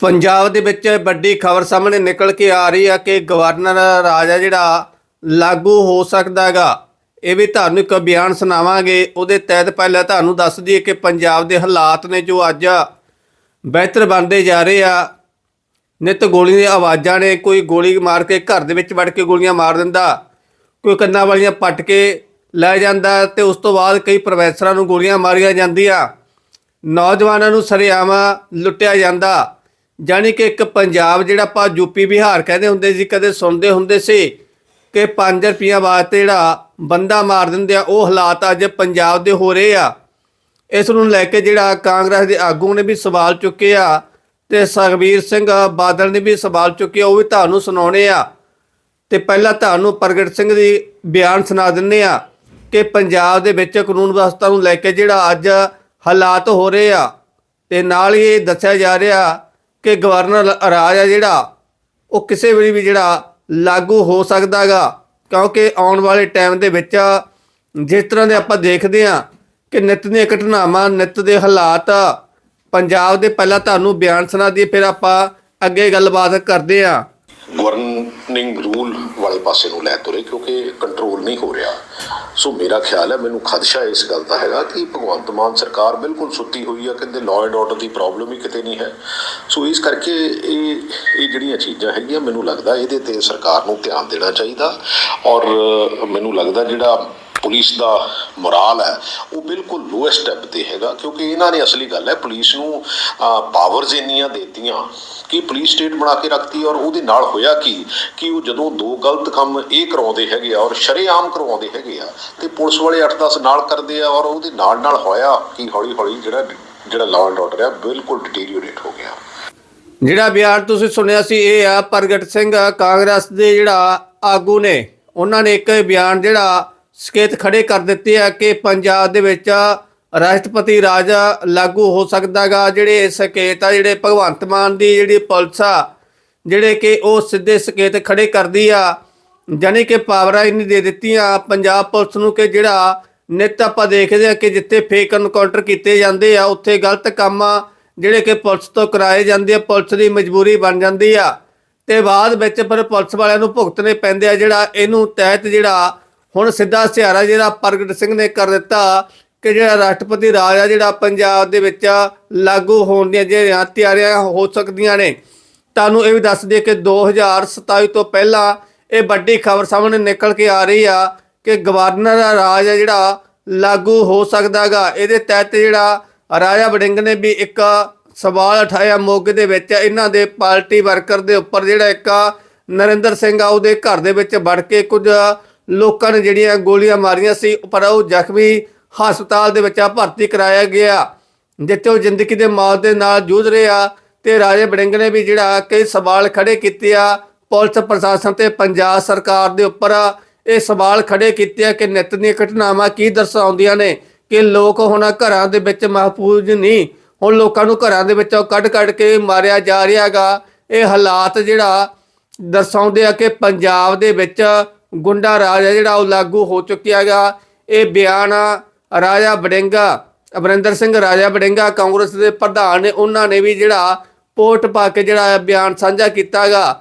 ਪੰਜਾਬ ਦੇ ਵਿੱਚ ਵੱਡੀ ਖਬਰ ਸਾਹਮਣੇ ਨਿਕਲ ਕੇ ਆ ਰਹੀ ਆ ਕਿ ਗਵਰਨਰ ਰਾਜ ਆ ਜਿਹੜਾ ਲਾਗੂ ਹੋ ਸਕਦਾ ਹੈਗਾ, ਇਹ ਵੀ ਤੁਹਾਨੂੰ ਇੱਕ ਬਿਆਨ ਸੁਣਾਵਾਂਗੇ। ਉਹਦੇ ਤਹਿਤ ਪਹਿਲਾਂ ਤੁਹਾਨੂੰ ਦੱਸ ਦਈਏ ਕਿ ਪੰਜਾਬ ਦੇ ਹਾਲਾਤ ਨੇ ਜੋ ਅੱਜ ਬਿਹਤਰ ਬਣਦੇ ਜਾ ਰਹੇ ਆ। ਨਿਤ ਗੋਲੀ ਦੀਆਂ ਆਵਾਜ਼ਾਂ ਨੇ, ਕੋਈ ਗੋਲੀ ਮਾਰ ਕੇ ਘਰ ਦੇ ਵਿੱਚ ਵੜ ਕੇ ਗੋਲੀਆਂ ਮਾਰ ਦਿੰਦਾ, ਕੋਈ ਕੰਨਾਂ ਵਾਲੀਆਂ ਪੱਟ ਕੇ ਲੈ ਜਾਂਦਾ ਤੇ ਉਸ ਤੋਂ ਬਾਅਦ ਕਈ ਪ੍ਰੋਫੈਸਰਾਂ ਨੂੰ ਗੋਲੀਆਂ ਮਾਰੀਆਂ ਜਾਂਦੀਆਂ। ਨੌਜਵਾਨਾਂ ਨੂੰ ਸਰੇਆਮ ਲੁੱਟਿਆ ਜਾਂਦਾ। ਜਾਣੀ ਕਿ ਇੱਕ ਪੰਜਾਬ ਜਿਹੜਾ ਆਪਾਂ ਯੂਪੀ, ਬਿਹਾਰ ਕਹਿੰਦੇ ਹੁੰਦੇ ਸੀ, ਕਦੇ ਸੁਣਦੇ ਹੁੰਦੇ ਸੀ ਕਿ 5 ਰੁਪਈਆ ਵਾਸਤੇ ਜਿਹੜਾ ਬੰਦਾ ਮਾਰ ਦਿੰਦੇ ਆ, ਉਹ ਹਾਲਾਤ ਅੱਜ ਪੰਜਾਬ ਦੇ ਹੋ ਰਹੇ ਆ। ਇਸ ਨੂੰ ਲੈ ਕੇ ਜਿਹੜਾ ਕਾਂਗਰਸ ਦੇ ਆਗੂ ਨੇ ਵੀ ਸਵਾਲ ਚੁੱਕੇ ਆ ਤੇ ਸੁਖਬੀਰ ਸਿੰਘ ਬਾਦਲ ਨੇ ਵੀ ਸਵਾਲ ਚੁੱਕੇ ਆ, ਉਹ ਵੀ ਤੁਹਾਨੂੰ ਸੁਣਾਉਣੇ ਆ। ਤੇ ਪਹਿਲਾਂ ਤੁਹਾਨੂੰ ਪ੍ਰਗਟ ਸਿੰਘ ਦੀ ਬਿਆਨ ਸੁਣਾ ਦਿੰਨੇ ਆ ਕਿ ਪੰਜਾਬ ਦੇ ਵਿੱਚ ਕਾਨੂੰਨ ਵਿਵਸਥਾ ਨੂੰ ਲੈ ਕੇ ਜਿਹੜਾ ਅੱਜ ਹਾਲਾਤ ਹੋ ਰਹੇ ਆ, ਤੇ ਨਾਲ ਹੀ ਇਹ ਦੱਸਿਆ ਜਾ ਰਿਹਾ ਕਿ ਗਵਰਨਰ ਰਾਜ ਆ ਜਿਹੜਾ, ਉਹ ਕਿਸੇ ਵੇਲੇ ਵੀ ਜਿਹੜਾ ਲਾਗੂ ਹੋ ਸਕਦਾਗਾ। ਕਿਉਂਕਿ ਆਉਣ ਵਾਲੇ ਟਾਈਮ ਦੇ ਵਿੱਚ ਜਿਸ ਤਰ੍ਹਾਂ ਦੇ ਆਪਾਂ ਦੇਖਦੇ ਆ ਕਿ ਨਿਤ ਦੀਆਂ ਘਟਨਾਵਾਂ, ਨਿਤ ਦੇ ਹਾਲਾਤ, ਪੰਜਾਬ ਦੇ ਪਹਿਲਾਂ ਤੁਹਾਨੂੰ ਬਿਆਨ ਸੁਣਾ ਦਈਏ, ਫਿਰ ਆਪਾਂ ਅੱਗੇ ਗੱਲਬਾਤ ਕਰਦੇ ਆ ਗਵਰਨਿੰਗ ਰੂਲ ਵਾਲੇ ਪਾਸੇ ਨੂੰ ਲੈ ਤੁਰੇ ਕਿਉਂਕਿ ਕੰਟਰੋਲ ਨਹੀਂ ਹੋ ਰਿਹਾ। ਸੋ ਮੇਰਾ ਖਿਆਲ ਹੈ ਮੈਨੂੰ ਖਦਸ਼ਾ ਇਸ ਗੱਲ ਦਾ ਹੈਗਾ ਕਿ ਭਗਵੰਤ ਮਾਨ ਸਰਕਾਰ ਬਿਲਕੁਲ ਸੁੱਤੀ ਹੋਈ ਹੈ ਕਹਿੰਦੇ ਲਾਅ ਐਂਡ ਆਰਡਰ ਦੀ ਪ੍ਰੋਬਲਮ ਹੀ ਕਿਤੇ ਨਹੀਂ ਹੈ। ਸੋ ਇਸ ਕਰਕੇ ਇਹ ਇਹ ਜਿਹੜੀਆਂ ਚੀਜ਼ਾਂ ਹੈਗੀਆਂ, ਮੈਨੂੰ ਲੱਗਦਾ ਇਹਦੇ ਤੇ ਸਰਕਾਰ ਨੂੰ ਧਿਆਨ ਦੇਣਾ ਚਾਹੀਦਾ ਔਰ ਮੈਨੂੰ ਲੱਗਦਾ ਜਿਹੜਾ ਪੁਲਿਸ ਦਾ ਮੋਰਾਲ ਹੈ, ਉਹ ਬਿਲਕੁਲ ਲੋਐਸਟ ਸਟੈਪ ਤੇ ਹੈਗਾ, ਕਿਉਂਕਿ ਇਹਨਾਂ ਨੇ ਅਸਲੀ ਗੱਲ ਹੈ, ਪੁਲਿਸ ਨੂੰ ਪਾਵਰਸ ਇੰਨੀਆਂ ਦੇਤੀਆਂ ਕਿ ਪੁਲਿਸ ਸਟੇਟ ਬਣਾ ਕੇ ਰੱਖਤੀ ਔਰ ਉਹਦੇ ਨਾਲ ਹੋਇਆ ਕੀ? ਕਿ ਉਹ ਜਦੋਂ ਦੋ ਗਲਤ ਕੰਮ ਇਹ ਕਰਾਉਂਦੇ ਹੈਗੇ ਆ ਔਰ ਸ਼ਰੇਆਮ ਕਰਵਾਉਂਦੇ ਹੈਗੇ ਆ ਤੇ ਪੁਲਿਸ ਵਾਲੇ 8-10 ਨਾਲ ਕਰਦੇ ਆ ਔਰ ਉਹਦੇ ਨਾਲ ਨਾਲ ਹੋਇਆ ਕਿ? ਹੌਲੀ ਹੌਲੀ ਜਿਹੜਾ ਜਿਹੜਾ ਲਾਅ ਐਂਡ ਆਰਡਰ ਹੈ ਬਿਲਕੁਲ ਡਿਟੀਰੀਓਰੇਟ ਹੋ ਗਿਆ। ਜਿਹੜਾ ਬਿਆਨ ਤੁਸੀਂ ਸੁਣਿਆ ਸੀ, ਇਹ ਆ ਪ੍ਰਗਟ ਸਿੰਘ ਕਾਂਗਰਸ ਦੇ ਜਿਹੜਾ ਆਗੂ ਨੇ, ਉਹਨਾਂ ਨੇ ਇੱਕ ਬਿਆਨ ਜਿਹੜਾ ਸੰਕੇਤ ਖੜੇ ਕਰ ਦਿੱਤੇ ਆ ਕਿ ਪੰਜਾਬ ਦੇ ਵਿੱਚ ਰਾਸ਼ਟਰਪਤੀ ਰਾਜ ਲਾਗੂ ਹੋ ਸਕਦਾਗਾ ਜਿਹੜੇ ਸੰਕੇਤ ਆ, ਜਿਹੜੇ ਭਗਵੰਤ ਮਾਨ ਦੀ ਜਿਹੜੀ ਪੁਲਿਸ ਆ, ਜਿਹੜੇ ਕਿ ਉਹ ਸਿੱਧੇ ਸੰਕੇਤ ਖੜੇ ਕਰਦੀ ਆ, ਜਾਣੀ ਕਿ ਪਾਵਰਾਂ ਇੰਨੀ ਦੇ ਦਿੱਤੀਆਂ। ਪੰਜਾਬ ਪੁਲਿਸ ਨੂੰ ਕਿ ਜਿਹੜਾ ਨਿੱਤ ਆਪਾਂ ਦੇਖਦੇ ਆ ਕਿ ਜਿੱਥੇ ਫੇਕ ਐਨਕਾਊਂਟਰ ਕੀਤੇ ਜਾਂਦੇ ਆ, ਉੱਥੇ ਗਲਤ ਕੰਮ ਜਿਹੜੇ ਕਿ ਪੁਲਿਸ ਤੋਂ ਕਰਾਏ ਜਾਂਦੇ ਆ, ਪੁਲਿਸ ਦੀ ਮਜਬੂਰੀ ਬਣ ਜਾਂਦੀ ਆ। ਤੇ ਬਾਅਦ ਵਿੱਚ ਫਿਰ ਪੁਲਿਸ ਵਾਲਿਆਂ ਨੂੰ ਭੁਗਤਣੇ ਪੈਂਦੇ ਆ ਜਿਹੜਾ ਇਹਨੂੰ ਤਹਿਤ ਜਿਹੜਾ ਹੁਣ ਸਿੱਧਾ ਸਿਹਾਰਾ ਜਿਹੜਾ ਪ੍ਰਗਟ ਸਿੰਘ ਨੇ ਕਰ ਦਿੱਤਾ ਕਿ ਜਿਹੜਾ ਰਾਸ਼ਟਰਪਤੀ ਰਾਜ ਆ, ਜਿਹੜਾ ਪੰਜਾਬ ਦੇ ਵਿੱਚ ਲਾਗੂ ਹੋਣ ਦੀਆਂ ਜਿਹੜੀਆਂ ਤਿਆਰੀਆਂ ਹੋ ਸਕਦੀਆਂ ਨੇ। ਤੁਹਾਨੂੰ ਇਹ ਵੀ ਦੱਸ ਦਈਏ ਕਿ 2027 ਤੋਂ ਪਹਿਲਾਂ ਇਹ ਵੱਡੀ ਖਬਰ ਸਾਹਮਣੇ ਨਿਕਲ ਕੇ ਆ ਰਹੀ ਆ ਕਿ ਗਵਰਨਰ ਦਾ ਰਾਜ ਆ ਜਿਹੜਾ ਲਾਗੂ ਹੋ ਸਕਦਾਗਾ ਇਹਦੇ ਤਹਿਤ ਜਿਹੜਾ ਰਾਜਾ ਵੜਿੰਗ ਨੇ ਵੀ ਇੱਕ ਸਵਾਲ ਉਠਾਇਆ ਮੋਗੇ ਦੇ ਵਿੱਚ। ਇਹਨਾਂ ਦੇ ਪਾਰਟੀ ਵਰਕਰ ਦੇ ਉੱਪਰ ਜਿਹੜਾ ਇੱਕ ਨਰਿੰਦਰ ਸਿੰਘ ਆ, ਉਹਦੇ ਘਰ ਦੇ ਵਿੱਚ ਵੜ ਕੇ ਕੁਝ ਲੋਕਾਂ ਨੇ ਜਿਹੜੀਆਂ ਗੋਲੀਆਂ ਮਾਰੀਆਂ ਸੀ, ਪਰ ਉਹ ਜ਼ਖਮੀ ਹਸਪਤਾਲ ਦੇ ਵਿੱਚ ਭਰਤੀ ਕਰਾਇਆ ਗਿਆ। ਜਿੱਥੇ ਉਹ ਜ਼ਿੰਦਗੀ ਦੇ ਮੌਤ ਦੇ ਨਾਲ ਜੂਝ ਰਿਹਾ ਤੇ ਰਾਜੇ ਬੜਿੰਗ ਨੇ ਵੀ ਜਿਹੜਾ ਕਈ ਸਵਾਲ ਖੜੇ ਕੀਤੇ ਆ। ਪੁਲਿਸ ਪ੍ਰਸ਼ਾਸਨ ਤੇ ਪੰਜਾਬ ਸਰਕਾਰ ਦੇ ਉੱਪਰ ਇਹ ਸਵਾਲ ਖੜੇ ਕੀਤੇ ਆ ਕਿ ਨਿਤ ਦੀਆਂ ਘਟਨਾਵਾਂ ਕੀ ਦਰਸਾਉਂਦੀਆਂ ਨੇ ਕਿ ਲੋਕ ਹੁਣ ਘਰਾਂ ਦੇ ਵਿੱਚ ਮਹਫੂਜ਼ ਨਹੀਂ। ਹੁਣ ਲੋਕਾਂ ਨੂੰ ਘਰਾਂ ਦੇ ਵਿੱਚੋਂ ਕੱਢ ਕੱਢ ਕੇ ਮਾਰਿਆ ਜਾ ਰਿਹਾਗਾ ਇਹ ਹਾਲਾਤ ਜਿਹੜਾ ਦਰਸਾਉਂਦੇ ਆ ਕਿ ਪੰਜਾਬ ਦੇ ਵਿੱਚ ਗੁੰਡਾ ਰਾਜ ਹੈ ਜਿਹੜਾ ਉਹ ਲਾਗੂ ਹੋ ਚੁੱਕਿਆ ਗਾ ਇਹ ਬਿਆਨ ਰਾਜਾ ਵੜਿੰਗਾ, ਅਮਰਿੰਦਰ ਸਿੰਘ ਰਾਜਾ ਵੜਿੰਗਾ ਕਾਂਗਰਸ ਦੇ ਪ੍ਰਧਾਨ ਨੇ, ਉਹਨਾਂ ਨੇ ਵੀ ਜਿਹੜਾ ਪੋਸਟ ਪਾ ਕੇ ਜਿਹੜਾ ਬਿਆਨ ਸਾਂਝਾ ਕੀਤਾਗਾ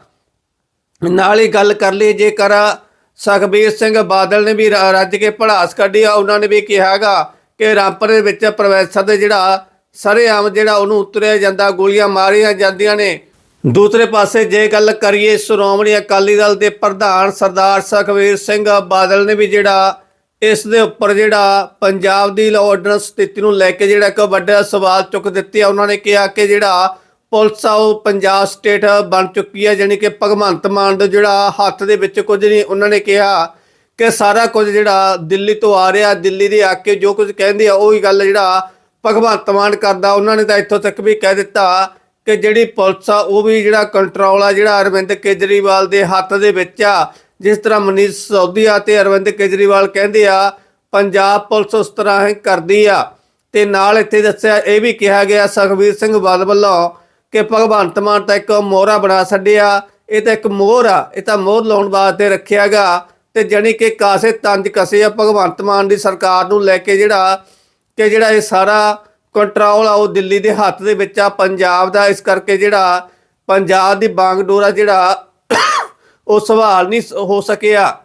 ਨਾਲ ਹੀ ਗੱਲ ਕਰ ਲਈ, ਜੇਕਰ ਸੁਖਬੀਰ ਸਿੰਘ ਬਾਦਲ ਨੇ ਵੀ ਰੱਜ ਕੇ ਭੜਾਸ ਕੱਢੀ ਆ, ਉਹਨਾਂ ਨੇ ਵੀ ਕਿਹਾਗਾ ਕਿ ਰਾਮਪੁਰ ਦੇ ਵਿੱਚ ਪ੍ਰੋਫੈਸਰ ਦੇ ਜਿਹੜਾ ਸਰੇਆਮ ਜਿਹੜਾ ਉਹਨੂੰ ਉਤਰਿਆ ਜਾਂਦਾ, ਗੋਲੀਆਂ ਮਾਰੀਆਂ ਜਾਂਦੀਆਂ ਨੇ। ਦੂਸਰੇ ਪਾਸੇ ਜੇ ਗੱਲ ਕਰੀਏ ਸ਼੍ਰੋਮਣੀ ਅਕਾਲੀ ਦਲ ਦੇ ਪ੍ਰਧਾਨ ਸਰਦਾਰ ਸੁਖਬੀਰ ਸਿੰਘ ਬਾਦਲ ਨੇ ਵੀ ਜਿਹੜਾ ਇਸ ਦੇ ਉੱਪਰ ਜਿਹੜਾ ਪੰਜਾਬ ਦੀ ਲਾਅ ਆਰਡਰ ਸਥਿਤੀ ਨੂੰ ਲੈ ਕੇ ਜਿਹੜਾ ਇੱਕ ਵੱਡਾ ਸਵਾਲ ਚੁੱਕ ਦਿੱਤੀ ਆ, ਉਹਨਾਂ ਨੇ ਕਿਹਾ ਕਿ ਜਿਹੜਾ ਪੁਲਿਸ ਆ, ਉਹ ਪੰਜਾਬ ਸਟੇਟ ਬਣ ਚੁੱਕੀ ਹੈ ਜਾਣੀ ਕਿ ਭਗਵੰਤ ਮਾਨ ਦਾ ਜਿਹੜਾ ਹੱਥ ਦੇ ਵਿੱਚ ਕੁਝ ਨਹੀਂ। ਉਹਨਾਂ ਨੇ ਕਿਹਾ ਕਿ ਸਾਰਾ ਕੁਝ ਜਿਹੜਾ ਦਿੱਲੀ ਤੋਂ ਆ ਰਿਹਾ, ਦਿੱਲੀ ਦੇ ਆ ਕੇ ਜੋ ਕੁਝ ਕਹਿੰਦੇ ਆ, ਉਹੀ ਗੱਲ ਜਿਹੜਾ ਭਗਵੰਤ ਮਾਨ ਕਰਦਾ। ਉਹਨਾਂ ਨੇ ਤਾਂ ਇੱਥੋਂ ਤੱਕ ਵੀ ਕਹਿ ਦਿੱਤਾ ਕਿ ਜਿਹੜੀ ਪੁਲਿਸ ਆ, ਉਹ ਵੀ ਜਿਹੜਾ ਕੰਟਰੋਲ ਆ, ਜਿਹੜਾ ਅਰਵਿੰਦ ਕੇਜਰੀਵਾਲ ਦੇ ਹੱਥ ਦੇ ਵਿੱਚ ਆ। ਜਿਸ ਤਰ੍ਹਾਂ ਮਨੀਸ਼ ਸੌਦੀਆ ਤੇ ਅਰਵਿੰਦ ਕੇਜਰੀਵਾਲ ਕਹਿੰਦੇ ਆ, ਪੰਜਾਬ ਪੁਲਿਸ ਉਸ ਤਰ੍ਹਾਂ ਹੀ ਕਰਦੀ ਆ। ਤੇ ਨਾਲ ਇੱਥੇ ਦੱਸਿਆ, ਇਹ ਵੀ ਕਿਹਾ ਗਿਆ ਸੁਖਬੀਰ ਸਿੰਘ ਬਾਦਲ ਵੱਲੋਂ ਕਿ ਭਗਵੰਤ ਮਾਨ ਤਾਂ ਇੱਕ ਮੋਹਰਾ ਬਣਾ ਛੱਡਿਆ। ਇਹ ਤਾਂ ਇੱਕ ਮੋਹਰ ਆ, ਇਹ ਤਾਂ ਮੋਹਰ ਲਾਉਣ ਵਾਸਤੇ ਰੱਖਿਆਗਾ ਤੇ ਜਾਣੀ ਕਿ ਕਾਸੇ ਤੰਜ ਕਸੇ ਆ, ਭਗਵੰਤ ਮਾਨ ਦੀ ਸਰਕਾਰ ਨੂੰ ਲੈ ਕੇ ਜਿਹੜਾ, ਕਿ ਜਿਹੜਾ ਇਹ ਸਾਰਾ ਕੰਟਰੋਲ ਆ, ਉਹ ਦਿੱਲੀ ਦੇ ਹੱਥ ਦੇ ਵਿੱਚ ਆ, ਪੰਜਾਬ ਦਾ, ਇਸ ਕਰਕੇ ਜਿਹੜਾ ਪੰਜਾਬ ਦੀ ਬਾਗਡੋਰ ਜਿਹੜਾ ਉਹ ਸਵਾਲ ਨਹੀਂ ਸ- ਹੋ ਸਕਿਆ।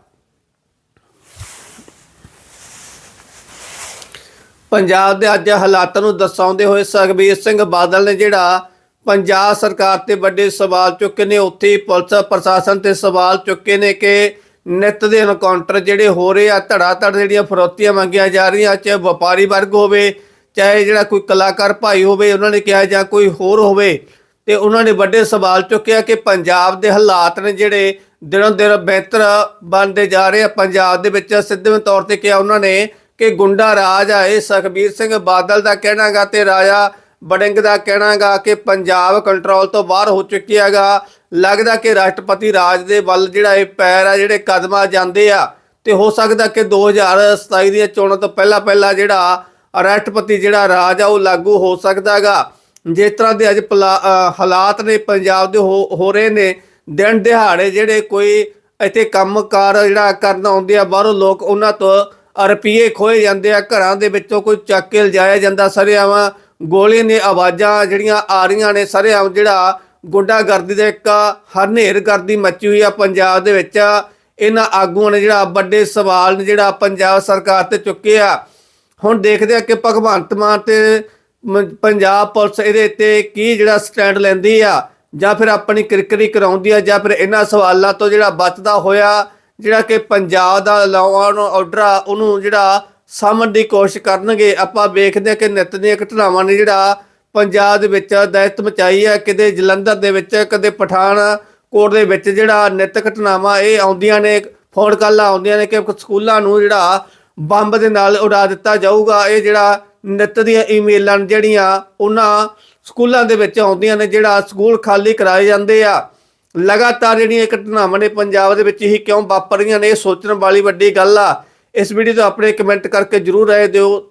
ਪੰਜਾਬ ਦੇ ਅੱਜ ਹਾਲਾਤਾਂ ਨੂੰ ਦਰਸਾਉਂਦੇ ਹੋਏ ਸੁਖਬੀਰ ਸਿੰਘ ਬਾਦਲ ਨੇ ਜਿਹੜਾ ਪੰਜਾਬ ਸਰਕਾਰ ਤੇ ਵੱਡੇ ਸਵਾਲ ਚੁੱਕੇ ਨੇ, ਉੱਥੇ ਹੀ ਪੁਲਿਸ ਪ੍ਰਸ਼ਾਸਨ ਤੇ ਸਵਾਲ ਚੁੱਕੇ ਨੇ ਕਿ ਨਿੱਤ ਦੇ ਐਨਕਾਊਂਟਰ ਜਿਹੜੇ ਹੋ ਰਹੇ ਆ ਧੜਾ ਧੜ ਜਿਹੜੀਆਂ ਫਰੋਤੀਆਂ ਮੰਗੀਆਂ ਜਾ ਰਹੀਆਂ ਚਾਹੇ ਵਪਾਰੀ ਵਰਗ ਹੋਵੇ ਚਾਹੇ ਜਿਹੜਾ ਕੋਈ ਕਲਾਕਾਰ ਭਾਈ ਹੋਵੇ, ਉਹਨਾਂ ਨੇ ਕਿਹਾ ਜਾਂ ਕੋਈ ਹੋਰ ਹੋਵੇ, ਤੇ ਉਹਨਾਂ ਨੇ ਵੱਡੇ ਸਵਾਲ ਚੁੱਕਿਆ ਕਿ ਪੰਜਾਬ ਦੇ ਹਾਲਾਤ ਨੇ ਜਿਹੜੇ ਦਿਨੋਂ ਦਿਨ ਬਿਹਤਰ ਬਣਦੇ ਜਾ ਰਹੇ ਆ। ਪੰਜਾਬ ਦੇ ਵਿੱਚ ਸਿੱਧੇ ਤੌਰ ਤੇ ਕਿਹਾ ਉਹਨਾਂ ਨੇ ਕਿ ਗੁੰਡਾ ਰਾਜ ਆ, ਇਹ ਸੁਖਬੀਰ ਸਿੰਘ ਬਾਦਲ ਦਾ ਕਹਿਣਾਗਾ ਤੇ ਰਾਜਾ ਬੜਿੰਗ ਦਾ ਕਹਿਣਾਗਾ ਕਿ ਪੰਜਾਬ ਕੰਟਰੋਲ ਤੋਂ ਬਾਹਰ ਹੋ ਚੁੱਕਿਆ ਚੁੱਕਿਆਗਾ ਲੱਗਦਾ ਕਿ ਰਾਸ਼ਟਰਪਤੀ ਰਾਜ ਦੇ ਵੱਲ ਜਿਹੜਾ ਇਹ ਪੈਰ ਆ, ਜਿਹੜੇ ਕਦਮਾਂ ਜਾਂਦੇ ਆ, ਤੇ ਹੋ ਸਕਦਾ ਕਿ 2027 ਦੀਆਂ ਚੋਣਾਂ ਤੋਂ ਪਹਿਲਾਂ ਪਹਿਲਾਂ ਜਿਹੜਾ ਰਾਸ਼ਟਰਪਤੀ ਜਿਹੜਾ ਰਾਜ ਆ, ਉਹ ਲਾਗੂ ਹੋ ਸਕਦਾਗਾ ਜਿਸ ਤਰ੍ਹਾਂ ਦੇ ਅੱਜ ਪਲਾ- ਹਾਲਾਤ ਨੇ ਪੰਜਾਬ ਦੇ ਹੋ ਹੋ ਰਹੇ ਨੇ, ਦਿਨ ਦਿਹਾੜੇ ਜਿਹੜੇ ਕੋਈ ਇੱਥੇ ਕੰਮਕਾਰ ਜਿਹੜਾ ਕਰਨ ਆਉਂਦੇ ਆ, ਬਾਹਰੋਂ ਲੋਕ ਉਹਨਾਂ ਤੋਂ ਰੁਪਈਏ ਖੋਏ ਜਾਂਦੇ ਆ। ਘਰਾਂ ਦੇ ਵਿੱਚੋਂ ਕੋਈ ਚੱਕ ਕੇ ਲਿਜਾਇਆ ਜਾਂਦਾ ਸਰਿਆਵਾਂ ਗੋਲੇ ਨੇ ਆਵਾਜ਼ਾਂ ਜਿਹੜੀਆਂ ਆ ਰਹੀਆਂ ਨੇ, ਸਰਿਆਮ ਜਿਹੜਾ ਗੁੰਡਾਗਰਦੀ ਦਾ ਇੱਕ ਹਰਨੇਰ ਕਰਦੀ ਮੱਚੀ ਹੋਈ ਆ ਪੰਜਾਬ ਦੇ ਵਿੱਚ। ਇਹਨਾਂ ਆਗੂਆਂ ਨੇ ਜਿਹੜਾ ਵੱਡੇ ਸਵਾਲ ਨੇ ਜਿਹੜਾ ਪੰਜਾਬ ਸਰਕਾਰ ਤੇ ਚੁੱਕੇ ਆ। ਹੁਣ ਦੇਖਦੇ ਆ ਕਿ ਭਗਵੰਤ ਮਾਨ ਤੇ ਪੰਜਾਬ ਪੁਲਿਸ ਇਹਦੇ ਤੇ ਕੀ ਜਿਹੜਾ ਸਟੈਂਡ ਲੈਂਦੀ ਆ, ਜਾਂ ਫਿਰ ਆਪਣੀ ਕਿਰਕਰੀ ਕਰਾਉਂਦੀ ਆ, ਜਾਂ ਫਿਰ ਇਹਨਾਂ ਸਵਾਲਾਂ ਤੋਂ ਜਿਹੜਾ ਬਚਦਾ ਹੋਇਆ, ਜਿਹੜਾ ਕਿ ਪੰਜਾਬ ਦਾ ਲਾਅ ਐਂਡ ਆਰਡਰ ਆ, ਉਹਨੂੰ ਜਿਹੜਾ ਸਾਂਭਣ ਦੀ ਕੋਸ਼ਿਸ਼ ਕਰਨਗੇ। ਆਪਾਂ ਵੇਖਦੇ ਆ ਕਿ ਨਿੱਤ ਦੀਆਂ ਘਟਨਾਵਾਂ ਨੇ ਜਿਹੜਾ ਪੰਜਾਬ ਦੇ ਵਿੱਚ ਦਹਿਸ਼ਤ ਮਚਾਈ ਆ, ਕਿਤੇ ਜਲੰਧਰ ਦੇ ਵਿੱਚ, ਕਦੇ ਪਠਾਨਕੋਟ ਦੇ ਵਿੱਚ ਜਿਹੜਾ ਨਿੱਤ ਘਟਨਾਵਾਂ ਇਹ ਆਉਂਦੀਆਂ ਨੇ, ਫੋਨ ਕਾਲਾਂ ਆਉਂਦੀਆਂ ਨੇ ਕਿ ਸਕੂਲਾਂ ਨੂੰ ਜਿਹੜਾ ਬੰਬ ਦੇ ਨਾਲ ਉਡਾ ਦਿੱਤਾ ਜਾਊਗਾ। ਇਹ ਜਿਹੜਾ ਨਿੱਤ ਦੀਆਂ ਈਮੇਲਾਂ ਨੇ ਜਿਹੜੀਆਂ ਉਹਨਾਂ ਸਕੂਲਾਂ ਦੇ ਵਿੱਚ ਆਉਂਦੀਆਂ ਨੇ, ਜਿਹੜਾ ਸਕੂਲ ਖਾਲੀ ਕਰਾਏ ਜਾਂਦੇ ਆ। ਲਗਾਤਾਰ ਜਿਹੜੀਆਂ ਘਟਨਾਵਾਂ ਨੇ ਪੰਜਾਬ ਦੇ ਵਿੱਚ ਹੀ ਕਿਉਂ ਵਾਪਰ ਰਹੀਆਂ ਨੇ, ਇਹ ਸੋਚਣ ਵਾਲੀ ਵੱਡੀ ਗੱਲ ਆ। ਇਸ ਵੀਡੀਓ ਤੋਂ ਆਪਣੇ ਕਮੈਂਟ ਕਰਕੇ ਜਰੂਰ ਰਾਏ ਦਿਓ।